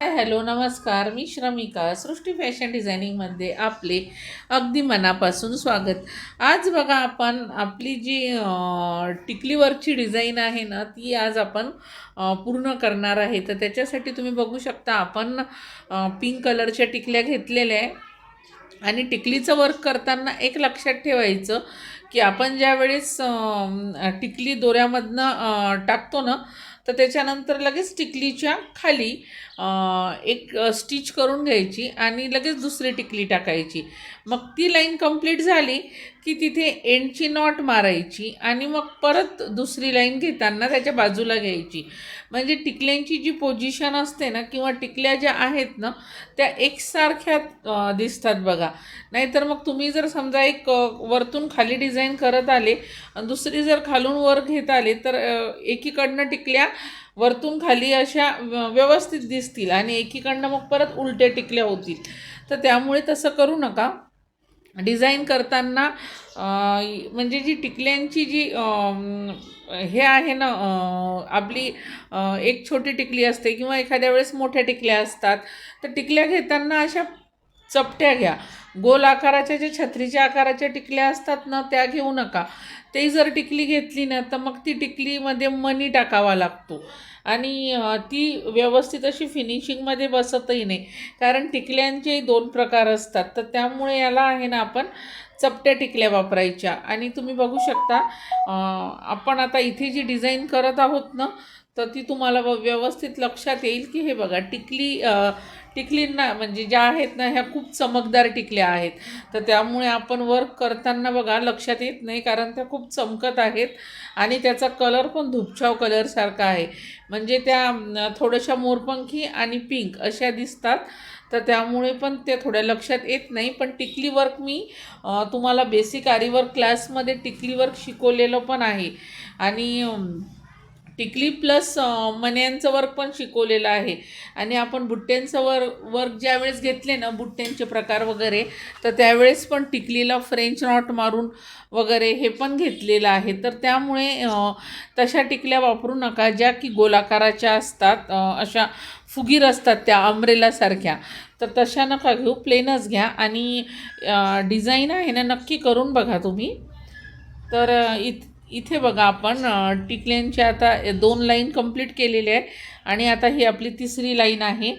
Hello नमस्कार. मी श्रमिका. सृष्टी fashion डिझायनिंगमध्ये आपले अगदी मनापासून स्वागत. आज बघा आपण आपली जी टिकली टिकलीवरची डिझाईन आहे ना ती आज आपण पूर्ण करणार आहे. तर त्याच्यासाठी तुम्ही बघू शकता आपण पिंक कलरच्या टिकल्या घेतलेल्या आहे. आणि टिकलीचं वर्क करताना एक लक्षात ठेवायचं की आपण ज्यावेळेस टिकली दोऱ्यामधनं टाकतो ना तर त्याच्यानंतर लगेच टिकलीच्या खाली एक स्टिच करून घ्यायची आणि लगेच दुसरी टिकली टाकायची. मग ती लाईन कंप्लीट झाली की तिथे एंडची नॉट मारायची आणि मग परत दुसरी लाईन घेताना त्याच्या बाजूला घ्यायची. म्हणजे टिकल्यांची जी पोझिशन असते ना किंवा टिकल्या ज्या आहेत ना त्या एकसारख्या दिसतात बघा. नाहीतर मग तुम्ही जर समजा एक वरतून खाली डिझाईन करत आले दुसरी जर खालून वर घेत आले तर एकीकडनं टिकल्या वरतून खाली अशा व्यवस्थित दिसतील आणि एकीकडनं मग परत उलट्या टिकल्या होतील. तर त्यामुळे तसं करू नका. डिझाईन करताना म्हणजे जी टिकल्यांची जी हे आहे ना आपली एक छोटी टिकली असते किंवा एखाद्या वेळेस मोठ्या टिकल्या असतात. तर टिकल्या घेताना अशा चपट्या घ्या. गोल आकाराच्या ज्या छत्रीच्या आकाराच्या टिकल्या असतात ना त्या घेऊ नका. ते जर टिकली घेतली ना तर मग ती टिकलीमध्ये मनी टाकावा लागतो. आणि ती व्यवस्थित अशी फिनिशिंगमध्ये बसतही नाही. कारण टिकल्यांचे दोन प्रकार असतात. तर त्यामुळे याला आहे ना आपण चपट्या टिकल्या वापरायच्या. आणि तुम्ही बघू शकता आपण आता इथे जी डिझाईन करत आहोत ना तर ती तुम्हाला व्यवस्थित लक्षात येईल की हे बघा टिकली टिकलींना म्हणजे ज्या आहेत ना ह्या खूप चमकदार टिकल्या आहेत. तर त्यामुळे आपण वर्क करताना बघा लक्षात येत नाही कारण त्या खूप चमकत आहेत. आणि त्याचा कलर पण धुपछाव कलरसारखा आहे. म्हणजे त्या थोड्याशा मोरपंखी आणि पिंक अशा दिसतात. तर त्यामुळे पण ते थोड्या लक्षात येत नाही. पण टिकली वर्क मी तुम्हाला बेसिक आरीवर्क क्लासमध्ये टिकली वर्क शिकवलेलं पण आहे. आणि टिकली प्लस मण्यांचं वर्क पण शिकवलेलं आहे. आणि आपण बुट्ट्यांचं वर वर्क ज्यावेळेस घेतले ना बुट्ट्यांचे प्रकार वगैरे तर त्यावेळेस पण टिकलीला फ्रेंच नॉट मारून वगैरे हे पण घेतलेलं आहे. तर त्यामुळे तशा टिकल्या वापरू नका ज्या की गोलाकाराच्या असतात अशा फुगीर असतात त्या अम्ब्रेलासारख्या तर तशा नका घेऊ प्लेनच घ्या. आणि डिझाईन आहे ना नक्की करून बघा तुम्ही. तर अ, इत इथे बघा आपण टिकल्यांची आता दोन लाईन कंप्लीट केलेली आहे आणि आता ही आपली तिसरी लाईन आहे.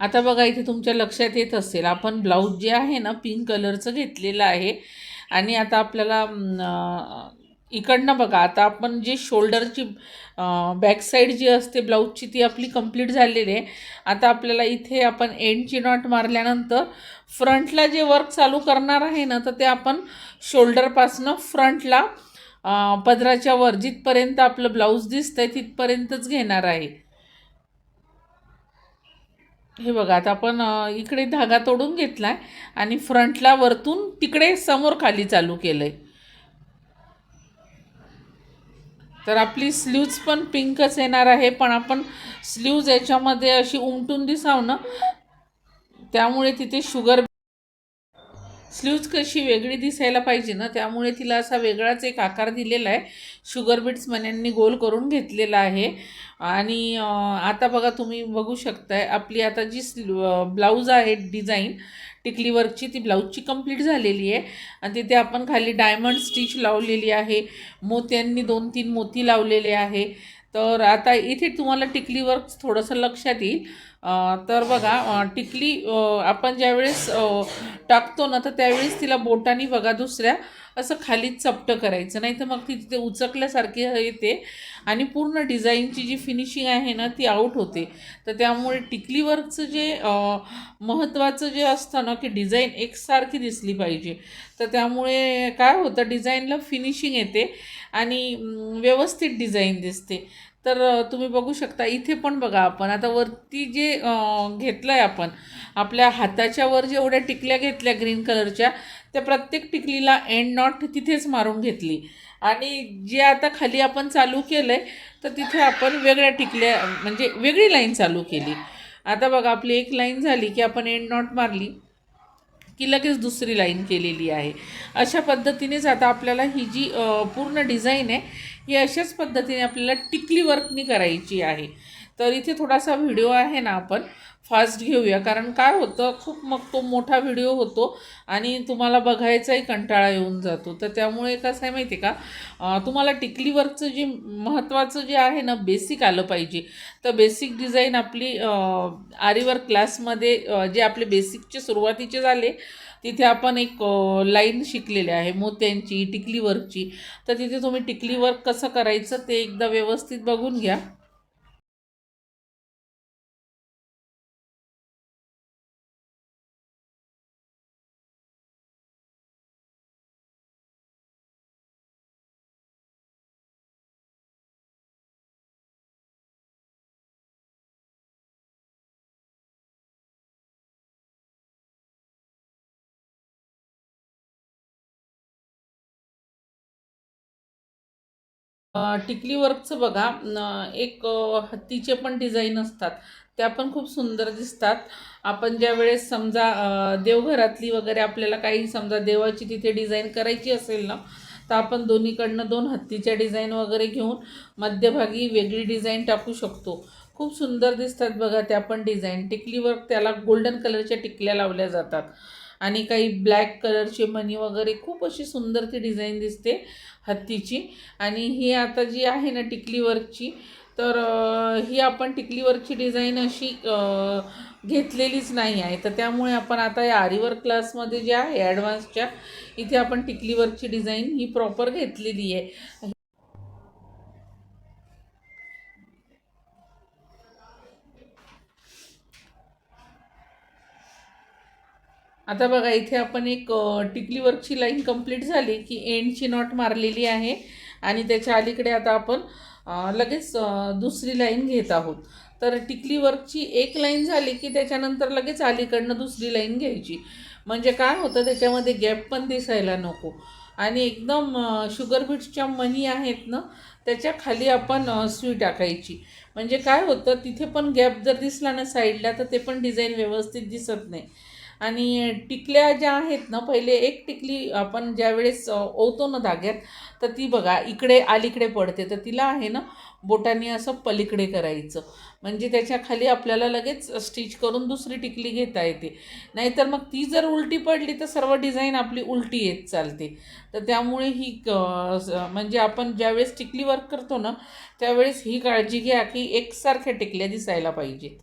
आता बघा इथे तुमच्या लक्षात येत असेल आपण ब्लाऊज जे आहे ना पिंक कलरचं घेतलेलं आहे. आणि आता आपल्याला इकडनं बघा आता आपण जी शोल्डरची बॅक साईड जी असते ब्लाऊजची ती आपली कंप्लीट झालेली आहे. आता आपल्याला इथे आपण एंडची नॉट मारल्यानंतर फ्रंटला जे वर्क चालू करणार आहे ना तर ते आपण शोल्डरपासनं फ्रंटला पदराच्या वर जिथपर्यंत आपलं ब्लाऊज दिसतं आहे तिथपर्यंतच घेणार आहे. हे बघा आता आपण इकडे धागा तोडून घेतलाय आणि फ्रंटला वरतून तिकडे समोर खाली चालू केलंय. तर आपली स्लीव्ज पण पिंकच येणार आहे पण आपण स्लीव्ज याच्यामध्ये अशी उमटून दिसाव ना त्यामुळे तिथे शुगर स्लीव्ज कशी वेगळी दिसायला पाहिजे ना त्यामुळे तिला असा वेगळाच एक आकार दिलेला आहे. शुगर बीट्स मन्यांनी गोल करून घेतलेला आहे. आणि आता बघा तुम्ही बघू शकताय आपली आता जी ब्लाऊज आहे डिझाईन टिकली वर्कची ती ब्लाऊजची कंप्लीट झालेली आहे. आणि तिथे आपण खाली डायमंड स्टिच लावलेली आहे. मोत्यांनी दोन तीन मोती लावलेले आहे. तर आता इथे तुम्हाला टिकली वर्क थोडंसं लक्षात येईल. तर बघा टिकली आपण ज्यावेळेस टाकतो ना तर त्यावेळेस तिला बोटाने बघा दुसऱ्या असं खाली चपटं करायचं. नाही तर मग ती तिथे उचकल्यासारखी येते आणि पूर्ण डिझाईनची जी फिनिशिंग आहे ना ती आऊट होते. तर त्यामुळे टिकली वर्कचं जे महत्त्वाचं जे असतं ना की डिझाईन एकसारखी दिसली पाहिजे. तर त्यामुळे काय होतं डिझाईनला फिनिशिंग येते. आणि व्यवस्थित डिझाईन दिसते. तर तुम्ही बघू शकता इथे पण बघा आपण आता वरती जे घेतलं आहे आपण आपल्या हाताच्या वर जेवढ्या टिकल्या घेतल्या ग्रीन कलरच्या त्या प्रत्येक टिकलीला एंड नॉट तिथेच मारून घेतली. आणि जे आता खाली आपण चालू केलं आहे तर तिथे आपण वेगळ्या टिकल्या म्हणजे वेगळी लाईन चालू केली. आता बघा आपली एक लाईन झाली की आपण एंड नॉट मारली. की लगेच दुसरी लाईन केलेली आहे. अशा पद्धतीनेच आता आपल्याला ही जी पूर्ण डिझाईन आहे ही अशाच पद्धतीने आपल्याला टिकली वर्कनी करायची आहे. तर इथे थोडासा व्हिडिओ आहे ना आपण फास्ट घेऊया. कारण काय होतं खूप मग तो मोठा व्हिडिओ होतो आणि तुम्हाला बघायचाही कंटाळा येऊन जातो. तर त्यामुळे कसं आहे माहिती आहे का तुम्हाला टिकली वर्कचं जे महत्त्वाचं जे आहे ना बेसिक आलं पाहिजे. तर बेसिक डिझाईन आपली आरीवर क्लासमध्ये जे आपले बेसिकचे सुरुवातीचे झाले तिथे आपण एक लाईन शिकलेली आहे मोत्यांची टिकली वर्कची तर तिथे तुम्ही टिकली वर्क कसं करायचं ते एकदा व्यवस्थित बघून घ्या. टिकली वर्कचं बघा एक हत्तीचे पण डिझाईन असतात. त्या पण खूप सुंदर दिसतात. आपण ज्या वेळेस समजा देवघरातली वगैरे आपल्याला काही समजा देवाची तिथे डिझाईन करायची असेल ना तर आपण दोन्हीकडनं दोन हत्तीच्या डिझाईन वगैरे घेऊन मध्यभागी वेगळी डिझाईन टाकू शकतो. खूप सुंदर दिसतात बघा त्या पण डिझाईन. टिकली वर्क त्याला गोल्डन कलरच्या टिकल्या लावल्या जातात. आणि काही ब्लॅक कलरचे मनी वगैरे खूप अशी सुंदर ती डिझाईन दिसते हत्तीची. आणि ही आता जी आहे ना टिकली वर्कची तर ही आपण टिकली वर्कची डिझाईन अशी घेतलेलीच नाही आहे. तर त्यामुळे आपण आता या आरीवर्क क्लासमध्ये जे आहे ॲडव्हान्सच्या इथे आपण टिकली वर्कची डिझाईन ही प्रॉपर घेतलेली आहे. आता बघा इथे आपण एक टिकली वर्कची लाईन कंप्लीट झाली की एंडची नॉट मारलेली आहे. आणि त्याच्या अलीकडे आता आपण लगेच दुसरी लाईन घेत आहोत. तर टिकली वर्कची एक लाईन झाली की त्याच्यानंतर लगेच अलीकडनं दुसरी लाईन घ्यायची. म्हणजे काय होतं त्याच्यामध्ये गॅप पण दिसायला नको. आणि एकदम शुगरबीट्सच्या शुगर बीट्सच्या मनी आहेत ना त्याच्याखाली आपण अ, सुई टाकायची. म्हणजे काय होतं तिथे पण गॅप जर दिसला ना साईडला तर ते पण डिझाईन व्यवस्थित दिसत नाही. आणि टिकल्या ज्या आहेत ना पहिले एक टिकली आपण ज्यावेळेस अ, ओवतो ना धाग्यात तर ती बघा इकडे अलीकडे पडते. तर तिला आहे ना बोटाने असं पलीकडे करायचं. म्हणजे त्याच्याखाली आपल्याला लगेच स्टिच करून दुसरी टिकली घेता येते. नाहीतर मग ती जर उलटी पडली तर सर्व डिझाईन आपली उलटी येत चालते. तर त्यामुळे ही म्हणजे आपण ज्यावेळेस टिकली वर्क करतो ना त्यावेळेस ही काळजी घ्या की एकसारख्या टिकल्या दिसायला पाहिजेत.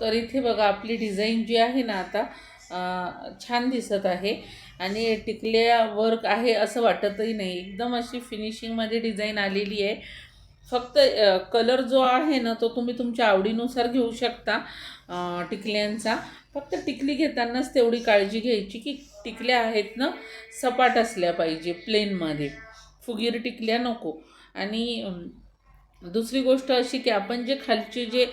तर इथे बघा आपली डिझाईन जी आहे ना आता छान दिसत आहे. आणि टिकल्या वर्क आहे असं वाटतही नाही. एकदम अशी फिनिशिंगमध्ये डिझाईन आलेली आहे. फक्त कलर जो आहे ना तो तुम्ही तुमच्या आवडीनुसार घेऊ शकता टिकल्यांचा. फक्त टिकली घेतानाच तेवढी काळजी घ्यायची की टिकल्या आहेत ना सपाट असल्या पाहिजे प्लेनमध्ये. फुगीर टिकल्या नको. आणि दुसरी गोष्ट अशी की आपण जे खालचे जे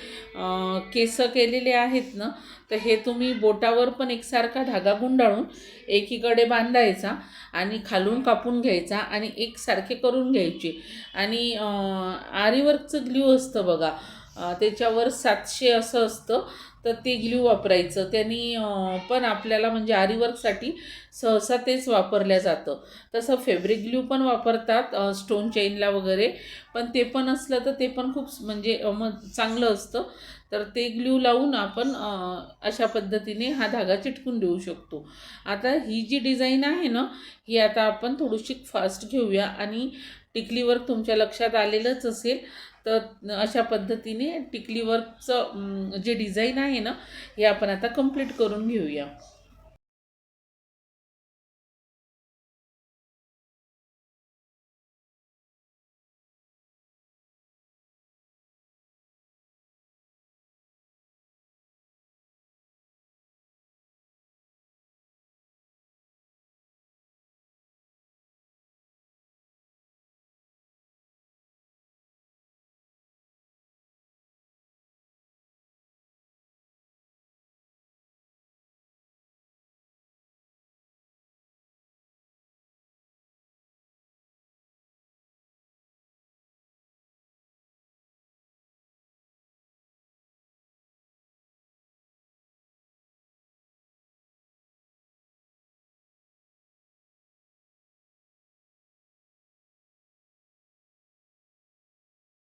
केस केलेले आहेत ना तर हे तुम्ही बोटावर पण एकसारखा धागा गुंडाळून एकीकडे बांधायचा आणि खालून कापून घ्यायचा आणि एकसारखे करून घ्यायचे. आणि आरीवरचं आरीवर्कचं ग्ल्यू असतं बघा त्याच्यावर सातशे असं असतं. तर ते ग्ल्यू वापरायचं. त्यांनी पण आपल्याला म्हणजे आरीवर्कसाठी सहसा तेच वापरल्या जातं. तसं फेब्रिक ग्ल्यू पण वापरतात स्टोन चेनला वगैरे. पण ते पण असलं तर ते पण खूप म्हणजे मग चांगलं असतं. तर ते ग्ल्यू लावून आपण अशा पद्धतीने हा धागा चिटकून देऊ शकतो. आता ही जी डिझाईन आहे ना ही आता आपण थोडीशी फास्ट घेऊया. आणि टिकलीवर तुमच्या लक्षात आलेलंच असेल. तर अशा पद्धतीने टिकलीवरचं जे डिझाईन आहे ना हे आपण आता कंप्लीट करून घेऊया.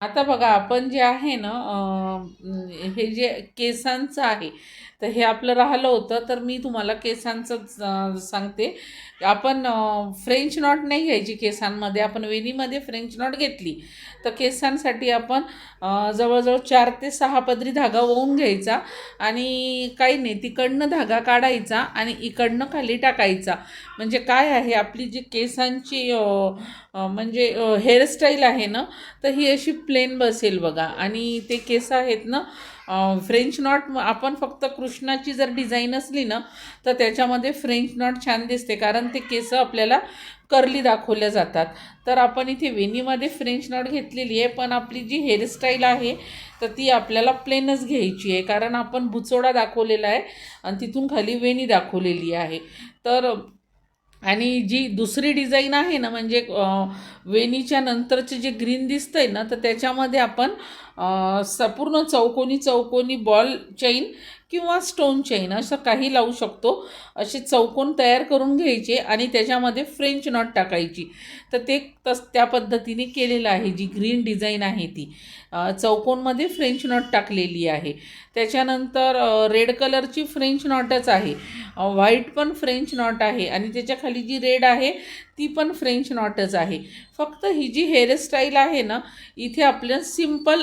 आता बघा आपण जे आहे ना हे जे केसांचं आहे तर हे आपलं राहिलं होतं तर मी तुम्हाला केसांचं सांगते. आपण फ्रेंच नॉट नाही घ्यायची केसांमध्ये आपण वेणीमध्ये फ्रेंच नॉट घेतली. तर केसांसाठी आपण जवळजवळ चार ते सहा पदरी धागा ओवून घ्यायचा आणि काही नाही तिकडनं धागा काढायचा आणि इकडनं खाली टाकायचा. म्हणजे काय आहे आपली जी केसांची म्हणजे हेअरस्टाईल आहे ना तर ही अशी प्लेन बसेल बघा. आणि ते केस आहेत ना फ्रेंच नॉट आपण फक्त कृष्णाची जर डिझाईन असली ना तर त्याच्यामध्ये फ्रेंच नॉट छान दिसते. कारण ते केस आपल्याला कर्ली दाखवल्या जातात. तर आपण इथे वेणीमध्ये फ्रेंच नॉट घेतलेली आहे पण आपली जी हेअरस्टाईल आहे तर ती आपल्याला प्लेनच घ्यायची आहे. कारण आपण बुचोडा दाखवलेला आहे आणि तिथून खाली वेणी दाखवलेली आहे. तर आणि जी दुसरी डिझाईन आहे ना म्हणजे वेणीच्या नंतरचे जे ग्रीन दिसतं आहे ना तर त्याच्यामध्ये आपण संपूर्ण चौकोनी चौकोनी बॉल चैन किंवा स्टोन चैन असं काही लावू शकतो. असे चौकोन तयार करून घ्यायचे आणि त्याच्यामध्ये फ्रेंच नॉट टाकायची. तर ते तस त्या पद्धतीने केलेलं आहे जी ग्रीन डिझाईन आहे ती. चौकोनमध्ये फ्रेंच नॉट टाकलेली आहे. त्याच्यानंतर रेड कलरची फ्रेंच नॉटच आहे. व्हाईट पण फ्रेंच नॉट आहे आणि त्याच्याखाली जी रेड आहे ती पण फ्रेंच नॉटच आहे. फक्त ही जी हेअरस्टाईल आहे ना इथे आपल्या सिंपल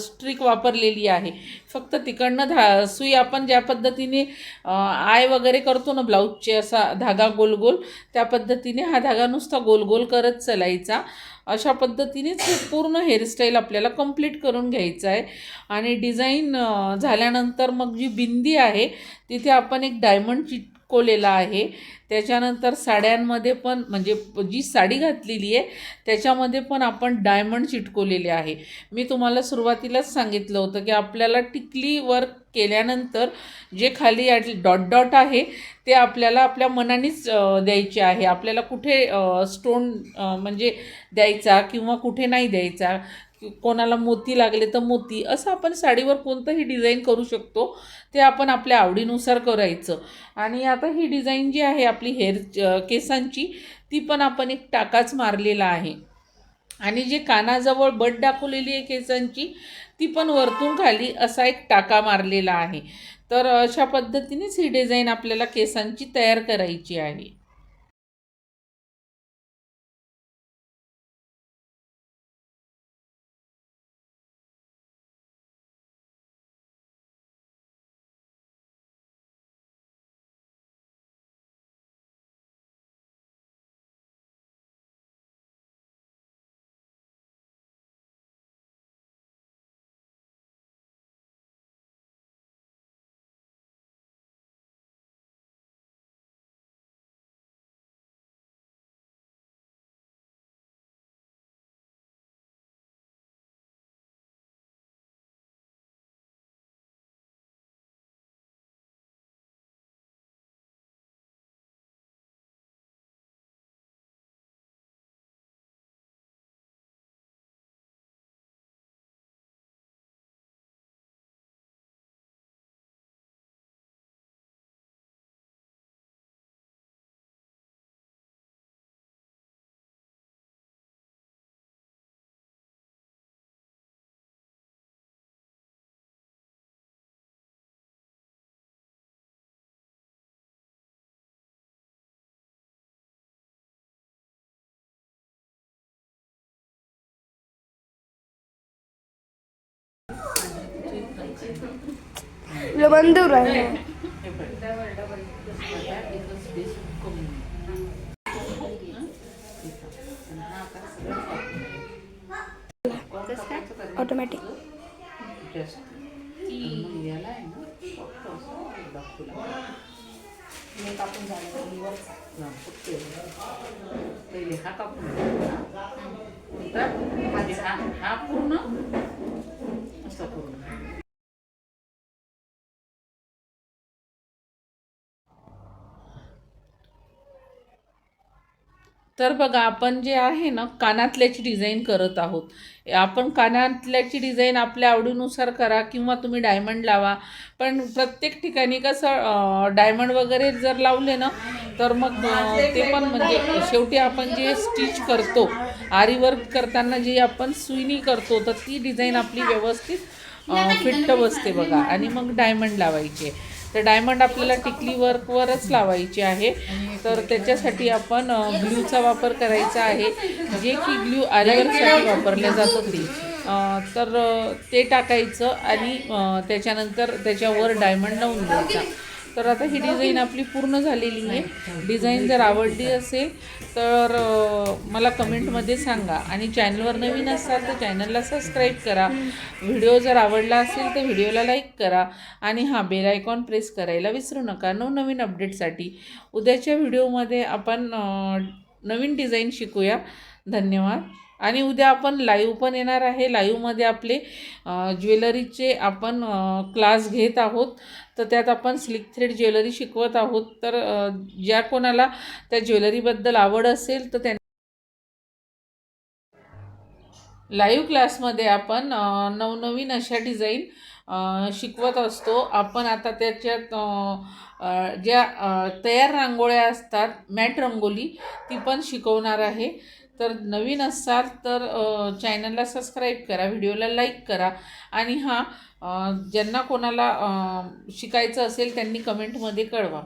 स्ट्रिक वापरलेली आहे. फक्त तिकडनं धा सुई आपण ज्या पद्धतीने आय वगैरे करतो ना ब्लाऊजचे असा धागा गोल गोल त्या पद्धतीने हा धागा नुसता गोल गोल करत चलायचा. अशा पद्धतीनेच पूर्ण हेअरस्टाईल आपल्याला कंप्लीट करून घ्यायचं आहे. आणि डिझाईन झाल्यानंतर मग जी बिंदी आहे तिथे आपण एक डायमंडची चिटकवलेला आहे. त्याच्यानंतर साड्यांमध्ये पण म्हणजे जी साडी घातलेली आहे त्याच्यामध्ये पण आपण डायमंड चिटकवलेले आहे. मी तुम्हाला सुरुवातीलाच सांगितलं होतं की आपल्याला टिकली वर्क केल्यानंतर जे खाली डॉट डॉट आहे ते आपल्याला आपल्या मनानेच द्यायचे आहे. आपल्याला कुठे स्टोन म्हणजे द्यायचा किंवा कुठे नाही द्यायचा कोणाला मोती लागले तर मोती असं आपण साडीवर कोणतंही डिझाईन करू शकतो ते आपण आपल्या आवडीनुसार करायचं. आणि आता ही डिझाईन जी आहे आपली हेअर केसांची ती पण आपण एक टाकाच मारलेला आहे. आणि जे कानाजवळ बट दाखवलेली आहे केसांची ती पण वरतून खाली असा एक टाका मारलेला आहे. तर अशा पद्धतीनेच ही डिझाईन आपल्याला केसांची तयार करायची आहे. हा, फक्त एवढं. पहिले हा कापून घ्यायचा. नंतर म्हणजे हा हा पूर्ण तर बघा आपण जे आहे ना कानातल्याची डिझाईन करत आहोत. आपण कानातल्याची डिझाईन आपल्या आवडीनुसार करा किंवा तुम्ही डायमंड लावा. पण प्रत्येक ठिकाणी कसं डायमंड वगैरे जर लावले ना तर मग ते पण म्हणजे शेवटी आपण जे स्टिच करतो आरी वर्क करताना जी आपण सुईनी करतो तर ती डिझाईन आपली व्यवस्थित फिट्ट बसते बघा. आणि मग डायमंड लावायचे. तर डायमंड आपल्याला टिकली वर्कवरच लावायची आहे. तर त्याच्यासाठी आपण अ, ग्लूचा वापर करायचा आहे. जे की ग्लू आरीवर्कसाठी वापरले जात होते तर ते टाकायचं आणि त्याच्यानंतर त्याच्यावर डायमंड लावून द्यायचा तर आता ही डिझाईन आपली पूर्ण झालेली आहे. डिझाईन जर आवडली असेल तर मला कमेंटमध्ये सांगा. आणि चॅनलवर नवीन असाल तर चॅनलला सबस्क्राईब करा. व्हिडिओ जर आवडला असेल तर व्हिडिओला लाईक करा. आणि हा बेल आयकॉन प्रेस करायला विसरू नका. नवनवीन अपडेटसाठी उद्याच्या व्हिडिओमध्ये आपण नवीन डिझाईन शिकूया. धन्यवाद. आणि उद्या आपण लाईव्ह पण येणार आहे. लाईव्हमध्ये आपले ज्वेलरीचे आपण क्लास घेत आहोत. तर त्यात आपण स्लिक थ्रेड ज्वेलरी शिकवत आहोत. तर ज्या कोणाला त्या ज्वेलरीबद्दल आवड असेल तर त्या लाईव्ह क्लासमध्ये आपण नवनवीन अशा डिझाईन शिकवत असतो. आपण आता त्याच्यात ज्या तयार रांगोळ्या असतात मॅट रंगोली ती पण शिकवणार आहे. तर नवीन असाल तर चॅनलला सबस्क्राईब करा व्हिडिओला लाईक करा. आणि हा ज्यांना कोणाला शिकायचं असेल त्यांनी कमेंटमध्ये कळवा.